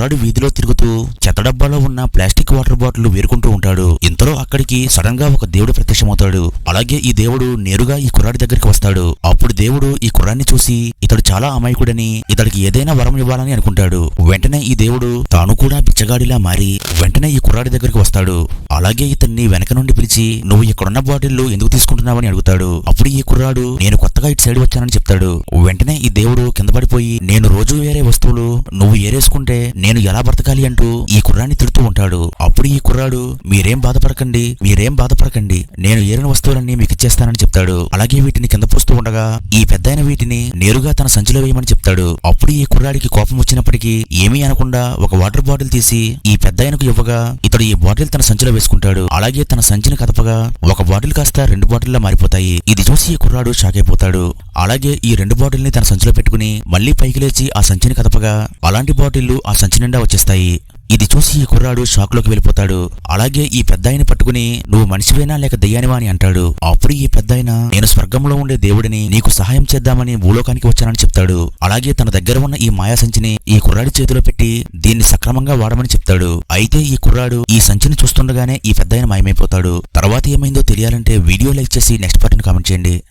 కుర్రాడు వీధిలో తిరుగుతూ చెత్త డబ్బాలో ఉన్న ప్లాస్టిక్ వాటర్ బాటిల్ వేరుకుంటూ ఉంటాడు. ఇంతలో అక్కడికి సడన్గా ఒక దేవుడు ప్రత్యక్షమవుతాడు. అలాగే ఈ దేవుడు నేరుగా ఈ కుర్రాడి దగ్గరికి వస్తాడు. అప్పుడు దేవుడు ఈ కుర్రాన్ని చూసి ఇతడు చాలా అమాయకుడని ఇతడికి ఏదైనా వరం ఇవ్వాలని అనుకుంటాడు. వెంటనే ఈ దేవుడు తాను కూడా బిచ్చగాడిలా మారి వెంటనే ఈ కుర్రాడి దగ్గరికి వస్తాడు. అలాగే ఇతన్ని వెనక నుండి పిలిచి నువ్వు ఇక్కడున్న బాటిల్లు ఎందుకు తీసుకుంటున్నావని అడుగుతాడు. అప్పుడు ఈ కుర్రాడు నేను కొత్తగా ఇటు సైడ్ వచ్చానని చెప్తాడు. వెంటనే ఈ దేవుడు కింద పడిపోయి నేను రోజు వేరే వస్తువులు నువ్వు ఏరేసుకుంటే నేను నేను ఎలా బ్రతకాలి అంటూ ఈ కుర్రాన్ని తిడుతూ ఉంటాడు. అప్పుడు ఈ కుర్రాడు మీరేం బాధపడకండి మీరేం బాధపడకండి. నేను ఏరిన వస్తువులన్నీ మీకు ఇచ్చేస్తానని చెప్తాడు. అలాగే వీటిని కింద పోస్తూ ఉండగా ఈ పెద్దయిన వీటిని నేరుగా తన సంచిలో వేయమని చెప్తాడు. అప్పుడు ఈ కుర్రాడికి కోపం వచ్చినప్పటికీ ఏమీ అనకుండా ఒక వాటర్ బాటిల్ తీసి ఈ పెద్దయనకు ఇవ్వగా ఇతడు ఈ బాటిల్ తన సంచిలో వేసుకుంటాడు. అలాగే తన సంచిని కదపగా ఒక బాటిల్ కాస్త రెండు బాటిల్లా మారిపోతాయి. ఇది చూసి ఈ కుర్రాడు షాక్ అయిపోతాడు. అలాగే ఈ రెండు బాటిల్ని తన సంచిలో పెట్టుకుని మళ్ళీ పైకి లేచి ఆ సంచిని కదపగా అలాంటి బాటిల్లు ఆ సంచి నిండా వచ్చేస్తాయి. ఇది చూసి ఈ కుర్రాడు షాక్లోకి వెళ్ళిపోతాడు. అలాగే ఈ పెద్దాయని పట్టుకుని నువ్వు మనిషివేనా లేక దయ్యానివా? అని అంటాడు. అప్పుడు ఈ పెద్దాయన నేను స్వర్గంలో ఉండే దేవుడిని నీకు సహాయం చేద్దామని భూలోకానికి వచ్చానని చెప్తాడు. అలాగే తన దగ్గర ఉన్న ఈ మాయా సంచిని ఈ కుర్రాడి చేతిలో పెట్టి దీన్ని సక్రమంగా వాడమని చెప్తాడు. అయితే ఈ కుర్రాడు ఈ సంచిని చూస్తుండగానే ఈ పెద్దాయన మాయమైపోతాడు. తర్వాత ఏమైందో తెలియాలంటే వీడియో లైక్ చేసి నెక్స్ట్ పార్ట్ని కామెంట్ చేయండి.